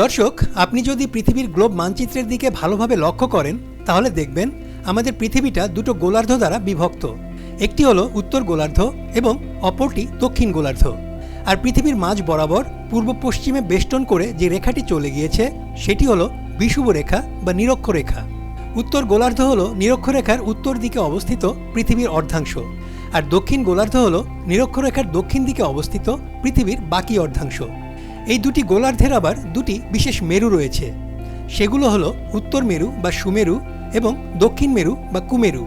দর্শক, আপনি যদি পৃথিবীর গ্লোব মানচিত্রের দিকে ভালোভাবে লক্ষ্য করেন, তাহলে দেখবেন আমাদের পৃথিবীটা দুটো গোলার্ধ দ্বারা বিভক্ত। একটি হলো উত্তর গোলার্ধ এবং অপরটি দক্ষিণ গোলার্ধ। আর পৃথিবীর মাঝ বরাবর পূর্ব পশ্চিমে বেষ্টন করে যে রেখাটি চলে গিয়েছে, সেটি হলো বিষুব রেখা বা নিরক্ষরেখা উত্তর গোলার্ধ হল নিরক্ষরেখার উত্তর দিকে অবস্থিত পৃথিবীর অর্ধাংশ। আর দক্ষিণ গোলার্ধ হল নিরক্ষরেখার দক্ষিণ দিকে অবস্থিত পৃথিবীর বাকি অর্ধাংশ। এই দুটি গোলার্ধের আবার দুটি বিশেষ মেরু রয়েছে। সেগুলো হলো উত্তর মেরু বা সুমেরু এবং দক্ষিণ মেরু বা কুমেরু।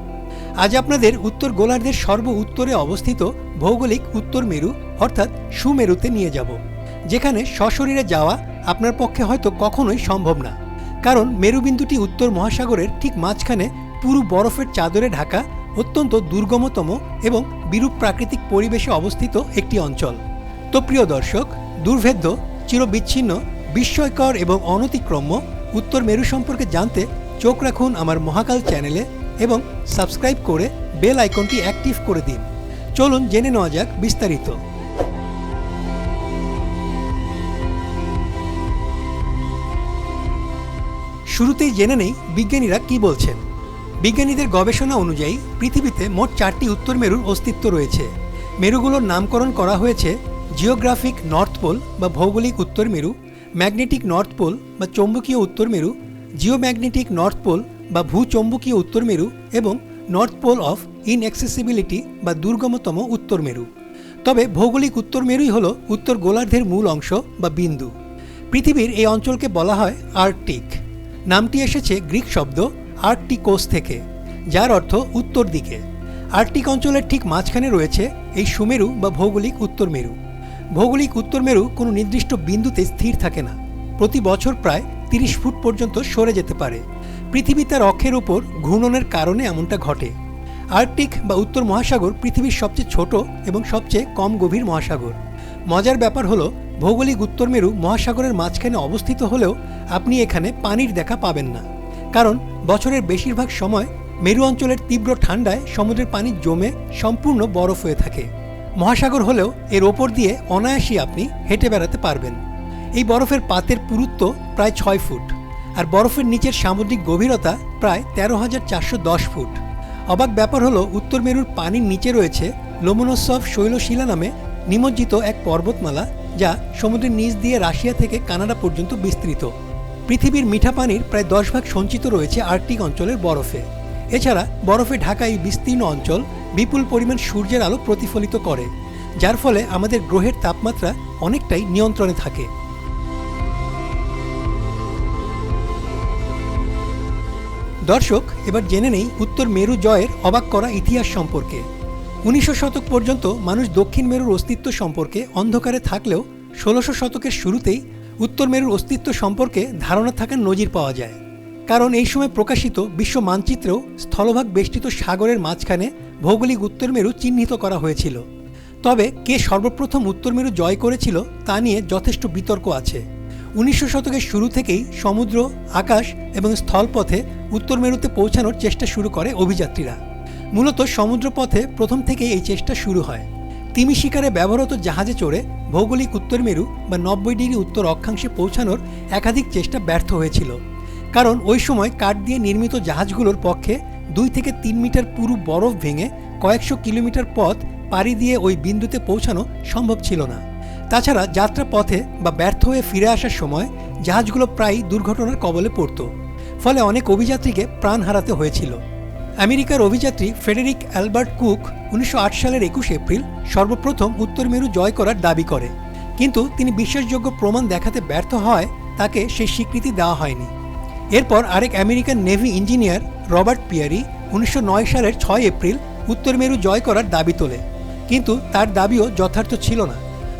আজ আপনাদের উত্তর গোলার্ধের সর্ব উত্তরে অবস্থিত ভৌগোলিক উত্তর মেরু অর্থাৎ সুমেরুতে নিয়ে যাব। যেখানে সশরীরে যাওয়া আপনার পক্ষে হয়তো কখনোই সম্ভব না। কারণ মেরুবিন্দুটি উত্তর মহাসাগরের ঠিক মাঝখানে পুরো বরফের চাদরে ঢাকা, অত্যন্ত দুর্গমতম এবং বিরূপ প্রাকৃতিক পরিবেশে অবস্থিত একটি অঞ্চল। তো প্রিয় দর্শক, দুর্ভেদ্য চিরবিচ্ছিন্ন, বিস্ময়কর এবং অনতিক্রম্য উত্তর মেরু সম্পর্কে জানতে চোখ রাখুন আমার মহাকাল চ্যানেলে এবং সাবস্ক্রাইব করে বেল আইকনটি অ্যাক্টিভ করে দিন। চলুন জেনে নেওয়া যাক বিস্তারিত। শুরুতেই জেনে নেই বিজ্ঞানীরা কি বলছেন। বিজ্ঞানীদের গবেষণা অনুযায়ী পৃথিবীতে মোট চারটি উত্তর মেরুর অস্তিত্ব রয়েছে। মেরুগুলোর নামকরণ করা হয়েছে জিওগ্রাফিক নর্থ পোল বা ভৌগোলিক উত্তর মেরু, ম্যাগনেটিক নর্থ পোল বা চৌম্বকীয় উত্তর মেরু, জিওম্যাগনেটিক নর্থ পোল বা ভূচৌম্বকীয় উত্তর মেরু এবং নর্থ পোল অফ ইনঅ্যাক্সেসিবিলিটি বা দুর্গমতম উত্তর মেরু। তবে ভৌগোলিক উত্তর মেরুই হল উত্তর গোলার্ধের মূল অংশ বা বিন্দু। পৃথিবীর এই অঞ্চলকে বলা হয় আর্কটিক। নামটি এসেছে গ্রিক শব্দ আর্কটিকোস থেকে, যার অর্থ উত্তর দিকে। আর্কটিক অঞ্চলের ঠিক মাঝখানে রয়েছে এই সুমেরু বা ভৌগোলিক উত্তর মেরু। ভৌগোলিক উত্তর মেরু কোনো নির্দিষ্ট বিন্দুতে স্থির থাকে না। প্রতি বছর প্রায় তিরিশ ফুট পর্যন্ত সরে যেতে পারে। পৃথিবী তার অক্ষের উপর ঘূর্ণনের কারণে এমনটা ঘটে। আর্কটিক বা উত্তর মহাসাগর পৃথিবীর সবচেয়ে ছোট এবং সবচেয়ে কম গভীর মহাসাগর। মজার ব্যাপার হলো, ভৌগোলিক উত্তর মেরু মহাসাগরের মাঝখানে অবস্থিত হলেও আপনি এখানে পানির দেখা পাবেন না। কারণ বছরের বেশিরভাগ সময় মেরু অঞ্চলের তীব্র ঠান্ডায় সমুদ্রের পানি জমে সম্পূর্ণ বরফ হয়ে থাকে। মহাসাগর হলেও এর ওপর দিয়ে অনায়াসই আপনি হেঁটে বেড়াতে পারবেন। এই বরফের পাতের পুরুত্ব প্রায় ছয় ফুট আর বরফের নিচের সামুদ্রিক গভীরতা প্রায় তেরো হাজার চারশো দশ ফুট। অবাক ব্যাপার হলো, উত্তর মেরুর পানির নিচে রয়েছে লোমনোৎসব শৈলশিলা নামে নিমজ্জিত এক পর্বতমালা যা সমুদ্রের নিচ দিয়ে রাশিয়া থেকে কানাডা পর্যন্ত বিস্তৃত। পৃথিবীর মিঠা পানির প্রায় দশ ভাগ সঞ্চিত রয়েছে আর্কটিক অঞ্চলের বরফে। এছাড়া বরফে ঢাকা এই বিস্তীর্ণ অঞ্চল বিপুল পরিমাণ সূর্যের আলো প্রতিফলিত করে, যার ফলে আমাদের গ্রহের তাপমাত্রা অনেকটাই নিয়ন্ত্রণে থাকে। দর্শক, এবার জেনে নেই উত্তর মেরু জয়ের অবাক করা ইতিহাস সম্পর্কে। উনিশশো শতক পর্যন্ত মানুষ দক্ষিণ মেরুর অস্তিত্ব সম্পর্কে অন্ধকারে থাকলেও ষোলোশো শতকের শুরুতেই উত্তর মেরুর অস্তিত্ব সম্পর্কে ধারণা থাকার নজির পাওয়া যায়। কারণ এই সময় প্রকাশিত বিশ্ব মানচিত্রেও স্থলভাগ বেষ্টিত সাগরের মাঝখানে ভৌগোলিক উত্তর মেরু চিহ্নিত করা হয়েছিল। তবে কে সর্বপ্রথম উত্তর মেরু জয় করেছিল তা নিয়ে যথেষ্ট বিতর্ক আছে। উনিশশো শতকের শুরু থেকেই সমুদ্র, আকাশ এবং স্থলপথে উত্তর মেরুতে পৌঁছানোর চেষ্টা শুরু করে অভিযাত্রীরা। মূলত সমুদ্রপথে প্রথম থেকেই এই চেষ্টা শুরু হয়। তিমি শিকারে ব্যবহৃত জাহাজে চড়ে ভৌগোলিক উত্তর মেরু বা নব্বই ডিগ্রি উত্তর অক্ষাংশে পৌঁছানোর একাধিক চেষ্টা ব্যর্থ হয়েছিল। কারণ ওই সময় কাঠ দিয়ে নির্মিত জাহাজগুলোর পক্ষে দুই থেকে তিন মিটার পুরু বরফ ভেঙে কয়েকশো কিলোমিটার পথ পাড়ি দিয়ে ওই বিন্দুতে পৌঁছানো সম্ভব ছিল না। তাছাড়া যাত্রা পথে বা ব্যর্থ হয়ে ফিরে আসার সময় জাহাজগুলো প্রায়ই দুর্ঘটনার কবলে পড়ত, ফলে অনেক অভিযাত্রীকে প্রাণ হারাতে হয়েছিল। আমেরিকার অভিযাত্রী ফ্রেডেরিক অ্যালবার্ট কুক উনিশশো আট সালের একুশ এপ্রিল সর্বপ্রথম উত্তর মেরু জয় করার দাবি করে, কিন্তু তিনি বিশ্বাসযোগ্য প্রমাণ দেখাতে ব্যর্থ হয় তাকে সেই স্বীকৃতি দেওয়া হয়নি। এরপর আরেক American navy engineer Robert Peary উনিশশো নয় সালের ছয় এপ্রিল উত্তর মেরু জয় করার দাবি তোলে। কিন্তু তার দাবিও যথার্থ ছিল না।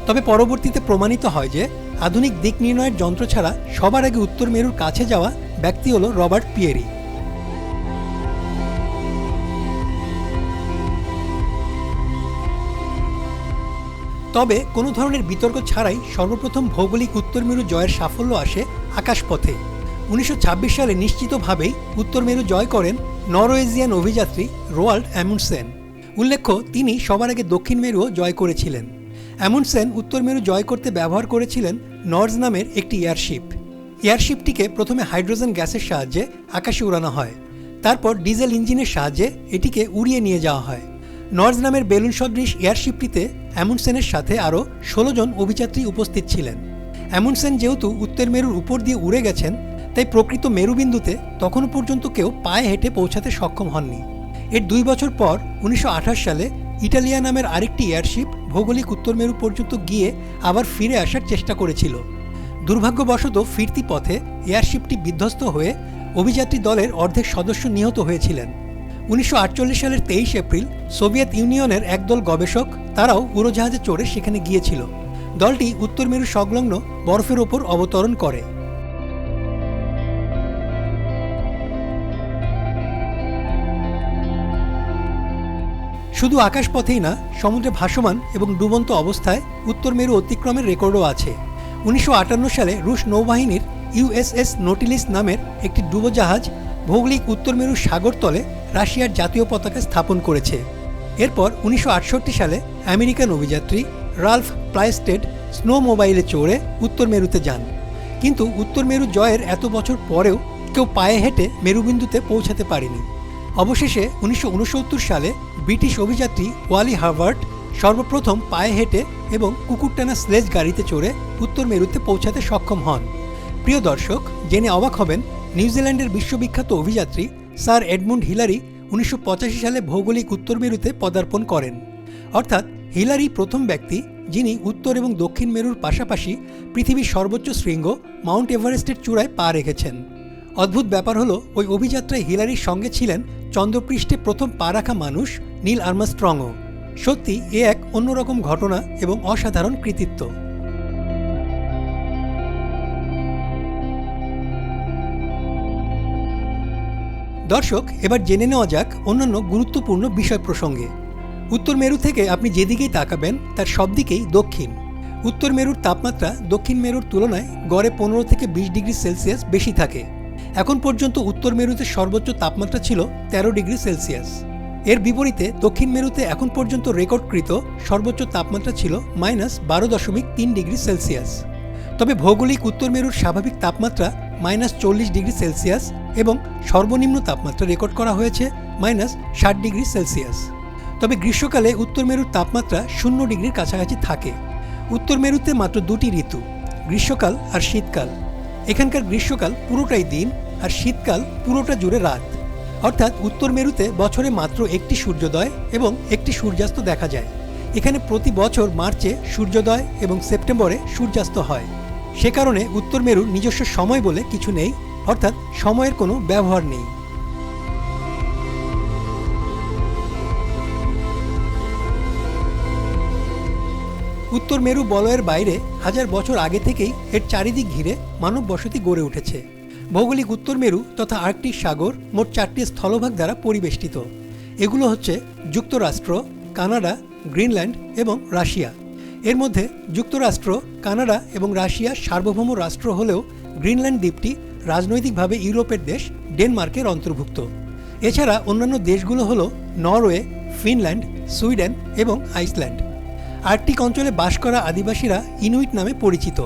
তবে পরবর্তীতে প্রমাণিত হয় যে আধুনিক দিক নির্ণয়ের যন্ত্র ছাড়া সবার আগে উত্তর মেরুর কাছে যাওয়া ব্যক্তি হল রবার্ট পিয়েরি। তবে কোনো ধরনের বিতর্ক ছাড়াই সর্বপ্রথম ভৌগোলিক উত্তর মেরু জয়ের সাফল্য আসে আকাশপথে। উনিশশো ছাব্বিশ সালে নিশ্চিতভাবেই উত্তর মেরু জয় করেন নরওয়েজিয়ান অভিযাত্রী রোয়াল্ড অ্যামুনসেন উল্লেখ্য, তিনি সবার আগে দক্ষিণ মেরুও জয় করেছিলেন। অ্যামুনসেন উত্তর মেরু জয় করতে ব্যবহার করেছিলেন নর্জ নামের একটি এয়ারশিপ। এয়ারশিপটিকে প্রথমে হাইড্রোজেন গ্যাসের সাহায্যে আকাশে উড়ানো হয়। তারপর ডিজেল ইঞ্জিনের সাহায্যে এটিকে উড়িয়ে নিয়ে যাওয়া হয়। নর্জ নামের বেলুন সদৃশ এয়ারশিপটিতে অ্যামুনসেনের সাথে আরও ষোলো জন অভিযাত্রী উপস্থিত ছিলেন। অ্যামুনসেন যেহেতু উত্তর মেরুর উপর দিয়ে উড়ে গেছেন তাই প্রকৃত মেরুবিন্দুতে তখনও পর্যন্ত কেউ পায়ে হেঁটে পৌঁছাতে সক্ষম হননি। এর দুই বছর পর উনিশশো আঠাশ সালে ইটালিয়া নামের আরেকটি এয়ারশিপ ভৌগোলিক উত্তর মেরু পর্যন্ত গিয়ে আবার ফিরে আসার চেষ্টা করেছিল। দুর্ভাগ্যবশত ফিরতি পথে এয়ারশিপটি বিধ্বস্ত হয়ে অভিযাত্রী দলের অর্ধেক সদস্য নিহত হয়েছিলেন। উনিশশো আটচল্লিশ সালের তেইশ এপ্রিল সোভিয়েত ইউনিয়নের একদল গবেষক তারাও উড়োজাহাজে চড়ে সেখানে গিয়েছিল। দলটি উত্তর মেরু সংলগ্ন বরফের ওপর অবতরণ করে। শুধু আকাশপথেই না, সমুদ্রে ভাসমান এবং ডুবন্ত অবস্থায় উত্তর মেরু অতিক্রমের রেকর্ডও আছে। উনিশশো আটান্ন সালে রুশ নৌবাহিনীর ইউএসএস নোটিলিস নামের একটি ডুবোজাহাজ ভৌগোলিক উত্তর মেরু সাগরতলে রাশিয়ার জাতীয় পতাকা স্থাপন করেছে। এরপর উনিশশো আটষট্টি সালে আমেরিকান অভিযাত্রী রালফ প্লাইস্টেড স্নো মোবাইলে চড়ে উত্তর মেরুতে যান। কিন্তু উত্তর মেরু জয়ের এত বছর পরেও কেউ পায়ে হেঁটে মেরুবিন্দুতে পৌঁছাতে পারেনি। অবশেষে উনিশশো ঊনসত্তর সালে ব্রিটিশ অভিযাত্রী ওয়ালি হার্ভার্ট সর্বপ্রথম পায়ে হেঁটে এবং কুকুরটানা স্লেজ গাড়িতে চড়ে উত্তর মেরুতে পৌঁছাতে সক্ষম হন। প্রিয় দর্শক, জেনে অবাক হবেন নিউজিল্যান্ডের বিশ্ববিখ্যাত অভিযাত্রী স্যার এডমুন্ড হিলারি উনিশশো পঁচাশি সালে ভৌগোলিক উত্তর মেরুতে পদার্পণ করেন। অর্থাৎ হিলারি প্রথম ব্যক্তি যিনি উত্তর এবং দক্ষিণ মেরুর পাশাপাশি পৃথিবীর সর্বোচ্চ শৃঙ্গ মাউন্ট এভারেস্টের চূড়ায় পা রেখেছেন। অদ্ভুত ব্যাপার হলো, ওই অভিযাত্রায় হিলারির সঙ্গে ছিলেন চন্দ্রপৃষ্ঠে প্রথম পা রাখা মানুষ নীল আর্মাস্ট্রংও। সত্যি, এ এক অন্যরকম ঘটনা এবং অসাধারণ কৃতিত্ব। দর্শক, এবার জেনে নেওয়া যাক অন্যান্য গুরুত্বপূর্ণ বিষয় প্রসঙ্গে। উত্তর মেরু থেকে আপনি যেদিকেই তাকাবেন, তার সব দিকেই দক্ষিণ। উত্তর মেরুর তাপমাত্রা দক্ষিণ মেরুর তুলনায় গড়ে পনেরো থেকে বিশ ডিগ্রি সেলসিয়াস বেশি থাকে। এখন পর্যন্ত উত্তর মেরুতে সর্বোচ্চ তাপমাত্রা ছিল তেরো ডিগ্রি সেলসিয়াস। এর বিপরীতে দক্ষিণ মেরুতে এখন পর্যন্ত রেকর্ডকৃত সর্বোচ্চ তাপমাত্রা ছিল মাইনাস বারো দশমিক তিন ডিগ্রি সেলসিয়াস। তবে ভৌগোলিক উত্তর মেরুর স্বাভাবিক তাপমাত্রা মাইনাস চল্লিশ ডিগ্রি সেলসিয়াস এবং সর্বনিম্ন তাপমাত্রা রেকর্ড করা হয়েছে মাইনাস ষাট ডিগ্রি সেলসিয়াস। তবে গ্রীষ্মকালে উত্তর মেরুর তাপমাত্রা শূন্য ডিগ্রির কাছাকাছি থাকে। উত্তর মেরুতে মাত্র দুটি ঋতু, গ্রীষ্মকাল আর শীতকাল। এখানকার গ্রীষ্মকাল পুরোটাই দিন আর শীতকাল পুরোটা জুড়ে রাত। অর্থাৎ উত্তর মেরুতে বছরে মাত্র একটি সূর্যোদয় এবং একটি সূর্যাস্ত দেখা যায়। এখানে প্রতি বছর মার্চে সূর্যোদয় এবং সেপ্টেম্বরে সূর্যাস্ত হয়। সে কারণে উত্তর মেরুর নিজস্ব সময় বলে কিছু নেই, অর্থাৎ সময়ের কোনো ব্যবহার নেই। উত্তর মেরু বলয়ের বাইরে হাজার বছর আগে থেকেই এর চারিদিক ঘিরে মানব বসতি গড়ে উঠেছে। ভৌগোলিক উত্তর মেরু তথা আর্কটিক সাগর মোট চারটি স্থলভাগ দ্বারা পরিবেষ্টিত। এগুলো হচ্ছে যুক্তরাষ্ট্র, কানাডা, গ্রিনল্যান্ড এবং রাশিয়া। এর মধ্যে যুক্তরাষ্ট্র, কানাডা এবং রাশিয়া সার্বভৌম রাষ্ট্র হলেও গ্রিনল্যান্ড দ্বীপটি রাজনৈতিকভাবে ইউরোপের দেশ ডেনমার্কের অন্তর্ভুক্ত। এছাড়া অন্যান্য দেশগুলো হলো নরওয়ে, ফিনল্যান্ড, সুইডেন এবং আইসল্যান্ড। আর্কটিক অঞ্চলে বাস করা আদিবাসীরা ইনুইট নামে পরিচিত।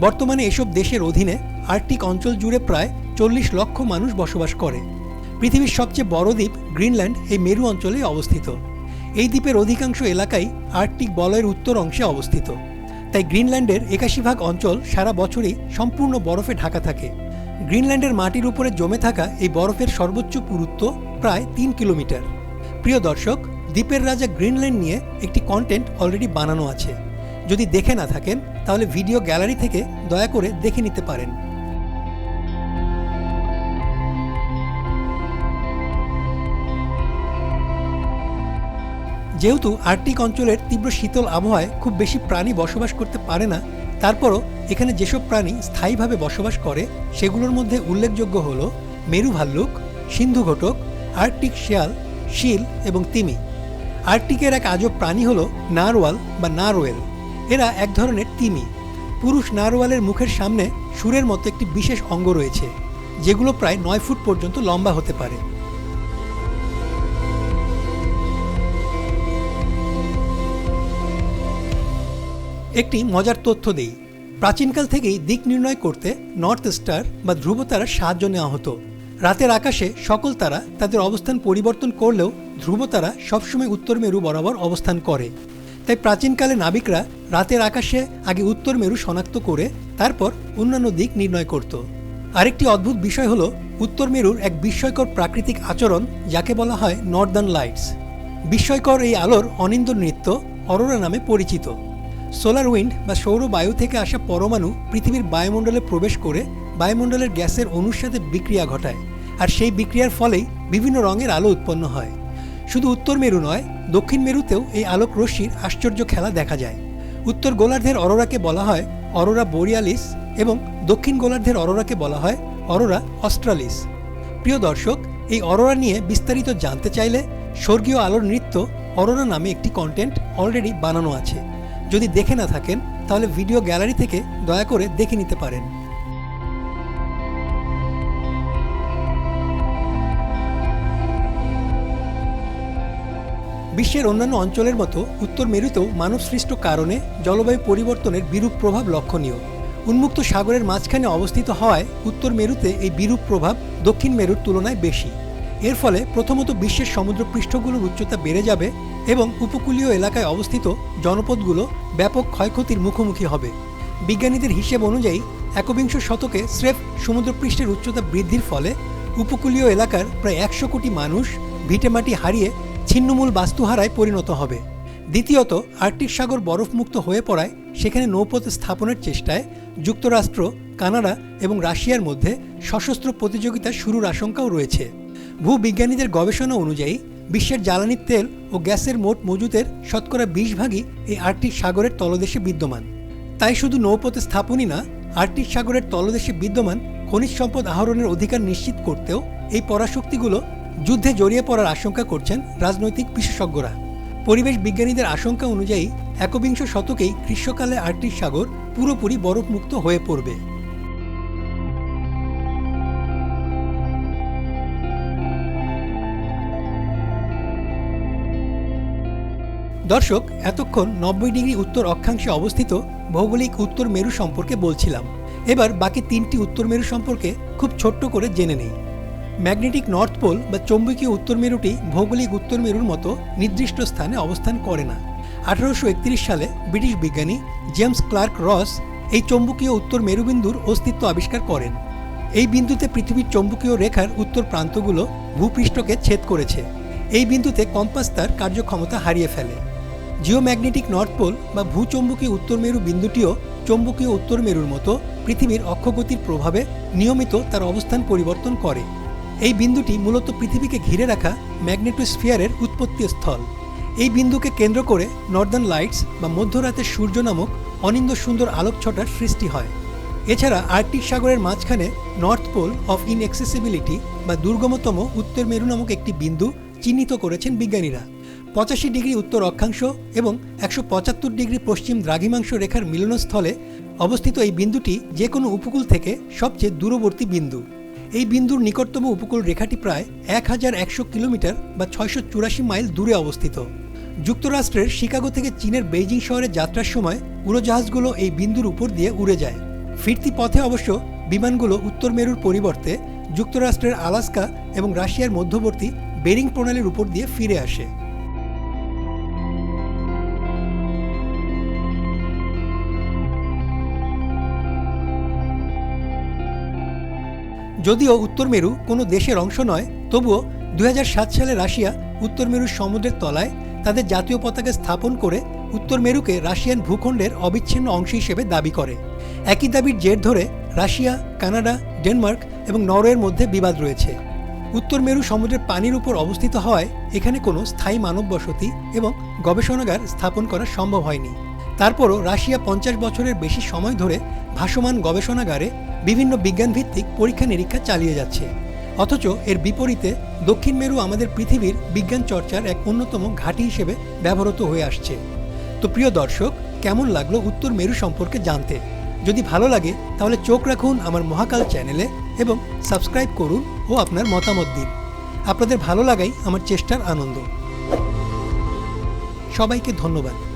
বর্তমানে এসব দেশের অধীনে আর্কটিক অঞ্চল জুড়ে প্রায় চল্লিশ লক্ষ মানুষ বসবাস করে। পৃথিবীর সবচেয়ে বড় দ্বীপ গ্রিনল্যান্ড এই মেরু অঞ্চলে অবস্থিত। এই দ্বীপের অধিকাংশ এলাকাই আর্কটিক বলয়ের উত্তর অংশে অবস্থিত। তাই গ্রিনল্যান্ডের একাশি ভাগ অঞ্চল সারা বছরই সম্পূর্ণ বরফে ঢাকা থাকে। গ্রিনল্যান্ডের মাটির উপরে জমে থাকা এই বরফের সর্বোচ্চ পুরুত্ব প্রায় তিন কিলোমিটার। প্রিয় দর্শক দ্বীপের রাজা গ্রিনল্যান্ড নিয়ে একটি কন্টেন্ট অলরেডি বানানো আছে। যদি দেখে না থাকেন, তাহলে ভিডিও গ্যালারি থেকে দয়া করে দেখে নিতে পারেন। যেহেতু আর্কটিক অঞ্চলের তীব্র শীতল আবহাওয়ায় খুব বেশি প্রাণী বসবাস করতে পারে না, তারপরও এখানে যেসব প্রাণী স্থায়ীভাবে বসবাস করে, সেগুলোর মধ্যে উল্লেখযোগ্য হল মেরু ভাল্লুক সিন্ধু ঘটক, আর্কটিক শেয়াল, শিল এবং তিমি। আর্কটিকের এক আজব প্রাণী হল নারওয়াল বা নারওয়েল। এরা এক ধরনের তিমি। পুরুষ নারওয়ালের মুখের সামনে সুরের মতো একটি বিশেষ অঙ্গ রয়েছে, যেগুলো প্রায় নয় ফুট পর্যন্ত লম্বা হতে পারে। একটি মজার তথ্য দেই। প্রাচীনকাল থেকেই দিক নির্ণয় করতে নর্থ স্টার বা ধ্রুব তারার সাহায্য নেওয়া হতো। রাতের আকাশে সকল তারা তাদের অবস্থান পরিবর্তন করলেও ধ্রুব তারা সবসময় উত্তর মেরু বরাবর অবস্থান করে। তাই প্রাচীনকালে নাবিকরা রাতের আকাশে আগে উত্তর মেরু শনাক্ত করে তারপর অন্যান্য দিক নির্ণয় করত। আরেকটি অদ্ভুত বিষয় হলো, উত্তর মেরুর এক বিস্ময়কর প্রাকৃতিক আচরণ যাকে বলা হয় নর্দার্ন লাইটস। বিস্ময়কর এই আলোর অনিন্দ নৃত্য অরোরা নামে পরিচিত। সোলার উইন্ড বা সৌর বায়ু থেকে আসা পরমাণু পৃথিবীর বায়ুমণ্ডলে প্রবেশ করে বায়ুমণ্ডলের গ্যাসের অণুর সাথে বিক্রিয়া ঘটায়। আর সেই বিক্রিয়ার ফলেই বিভিন্ন রঙের আলো উৎপন্ন হয়। শুধু উত্তর মেরু নয়, দক্ষিণ মেরুতেও এই আলোক রশ্মির আশ্চর্য খেলা দেখা যায়। উত্তর গোলার্ধের অরোরাকে বলা হয় অরোরা বোরিয়ালিস এবং দক্ষিণ গোলার্ধের অরোরাকে বলা হয় অরোরা অস্ট্রালিস। প্রিয় দর্শক, এই অরোরা নিয়ে বিস্তারিত জানতে চাইলে স্বর্গীয় আলোর নৃত্য অরোরা নামে একটি কন্টেন্ট অলরেডি বানানো আছে। যদি দেখে না থাকেন, তাহলে ভিডিও গ্যালারি থেকে দয়া করে দেখে নিতে পারেন। বিশ্বের অন্যান্য অঞ্চলের মতো উত্তর মেরুতেও মানবসৃষ্ট কারণে জলবায়ু পরিবর্তনের বিরূপ প্রভাব লক্ষণীয়। উন্মুক্ত সাগরের মাঝখানে অবস্থিত হওয়ায় উত্তর মেরুতে এই বিরূপ প্রভাব দক্ষিণ মেরুর তুলনায় বেশি। এর ফলে প্রথমত বিশ্বের সমুদ্রপৃষ্ঠগুলোর উচ্চতা বেড়ে যাবে এবং উপকূলীয় এলাকায় অবস্থিত জনপদগুলো ব্যাপক ক্ষয়ক্ষতির মুখোমুখি হবে। বিজ্ঞানীদের হিসেব অনুযায়ী, একবিংশ শতকে স্রেফ সমুদ্রপৃষ্ঠের উচ্চতা বৃদ্ধির ফলে উপকূলীয় এলাকার প্রায় একশো কোটি মানুষ ভিটেমাটি হারিয়ে ছিন্নমূল বাস্তুহারায় পরিণত হবে। দ্বিতীয়ত, আর্কটিক সাগর বরফমুক্ত হয়ে পড়ায় সেখানে নৌপথ স্থাপনের চেষ্টায় যুক্তরাষ্ট্র, কানাডা এবং রাশিয়ার মধ্যে সশস্ত্র প্রতিযোগিতা শুরুর আশঙ্কাও রয়েছে। ভূবিজ্ঞানীদের গবেষণা অনুযায়ী, বিশ্বের জ্বালানি তেল ও গ্যাসের মোট মজুতের শতকরা বিশ ভাগই এই আর্কটিক সাগরের তলদেশে বিদ্যমান। তাই শুধু নৌপথ স্থাপনই না, আর্কটিক সাগরের তলদেশে বিদ্যমান খনিজ সম্পদ আহরণের অধিকার নিশ্চিত করতেও এই পরাশক্তিগুলো যুদ্ধে জড়িয়ে পড়ার আশঙ্কা করছেন রাজনৈতিক বিশেষজ্ঞরা। পরিবেশ বিজ্ঞানীদের আশঙ্কা অনুযায়ী একবিংশ শতকেই গ্রীষ্মকালে আর্কটিক সাগর পুরোপুরি বরফমুক্ত হয়ে পড়বে। দর্শক, এতক্ষণ নব্বই ডিগ্রি উত্তর অক্ষাংশে অবস্থিত ভৌগোলিক উত্তর মেরু সম্পর্কে বলছিলাম। এবার বাকি তিনটি উত্তর মেরু সম্পর্কে খুব ছোট্ট করে জেনে নেই। ম্যাগনেটিক নর্থ পোল বা চৌম্বকীয় উত্তর মেরুটি ভৌগোলিক উত্তর মেরুর মতো নির্দিষ্ট স্থানে অবস্থান করে না। আঠারোশো একত্রিশ সালে ব্রিটিশ বিজ্ঞানী জেমস ক্লার্ক রস এই চৌম্বকীয় উত্তর মেরুবিন্দুর অস্তিত্ব আবিষ্কার করেন। এই বিন্দুতে পৃথিবীর চৌম্বকীয় রেখার উত্তর প্রান্তগুলো ভূপৃষ্ঠকে ছেদ করেছে। এই বিন্দুতে কম্পাস তার কার্যক্ষমতা হারিয়ে ফেলে। জিওম্যাগনেটিক নর্থ পোল বা ভূচৌম্বকীয় উত্তর মেরু বিন্দুটিও চৌম্বকীয় উত্তর মেরুর মতো পৃথিবীর অক্ষগতির প্রভাবে নিয়মিত তার অবস্থান পরিবর্তন করে। এই বিন্দুটি মূলত পৃথিবীকে ঘিরে রাখা ম্যাগনেটোস্ফিয়ারের উৎপত্তি স্থল। এই বিন্দুকে কেন্দ্র করে নর্দার্ন লাইটস বা মধ্যরাতের সূর্য নামক অনিন্দ সুন্দর আলোকছটার সৃষ্টি হয়। এছাড়া আর্কটিক সাগরের মাঝখানে নর্থ পোল অফ ইনএক্সেসিবিলিটি বা দুর্গমতম উত্তর মেরু নামক একটি বিন্দু চিহ্নিত করেছেন বিজ্ঞানীরা। পঁচাশি ডিগ্রি উত্তর অক্ষাংশ এবং একশো পঁচাত্তর ডিগ্রি পশ্চিম দ্রাঘিমাংশ রেখার মিলনস্থলে অবস্থিত এই বিন্দুটি যে কোনো উপকূল থেকে সবচেয়ে দূরবর্তী বিন্দু। এই বিন্দুর নিকটতম উপকূল রেখাটি প্রায় এক হাজার একশো কিলোমিটার বা ছয়শো চুরাশি মাইল দূরে অবস্থিত। যুক্তরাষ্ট্রের শিকাগো থেকে চীনের বেইজিং শহরে যাত্রার সময় উড়োজাহাজগুলো এই বিন্দুর উপর দিয়ে উড়ে যায়। ফিরতি পথে অবশ্য বিমানগুলো উত্তর মেরুর পরিবর্তে যুক্তরাষ্ট্রের আলাস্কা এবং রাশিয়ার মধ্যবর্তী বেরিং প্রণালীর উপর দিয়ে ফিরে আসে। যদিও উত্তর মেরু কোনো দেশের অংশ নয়, তবুও দু হাজার সাত সালে রাশিয়া উত্তর মেরুর সমুদ্রের তলায় তাদের জাতীয় পতাকা স্থাপন করে উত্তর মেরুকে রাশিয়ান ভূখণ্ডের অবিচ্ছিন্ন অংশ হিসেবে দাবি করে। একই দাবির জের ধরে রাশিয়া, কানাডা, ডেনমার্ক এবং নরওয়ের মধ্যে বিবাদ রয়েছে। উত্তর মেরু সমুদ্রের পানির উপর অবস্থিত হওয়ায় এখানে কোনো স্থায়ী মানব বসতি এবং গবেষণাগার স্থাপন করা সম্ভব হয়নি। তারপরও রাশিয়া পঞ্চাশ বছরের বেশি সময় ধরে ভাসমান গবেষণাগারে বিভিন্ন বিজ্ঞানভিত্তিক পরীক্ষা নিরীক্ষা চালিয়ে যাচ্ছে। অথচ এর বিপরীতে দক্ষিণ মেরু আমাদের পৃথিবীর বিজ্ঞান চর্চার এক অন্যতম ঘাঁটি হিসেবে ব্যবহৃত হয়ে আসছে। তো প্রিয় দর্শক, কেমন লাগল উত্তর মেরু সম্পর্কে জানতে? যদি ভালো লাগে, তাহলে চোখ রাখুন আমার মহাকাল চ্যানেলে এবং সাবস্ক্রাইব করুন ও আপনার মতামত দিন। আপনাদের ভালো লাগাই আমার চেষ্টার আনন্দ। সবাইকে ধন্যবাদ।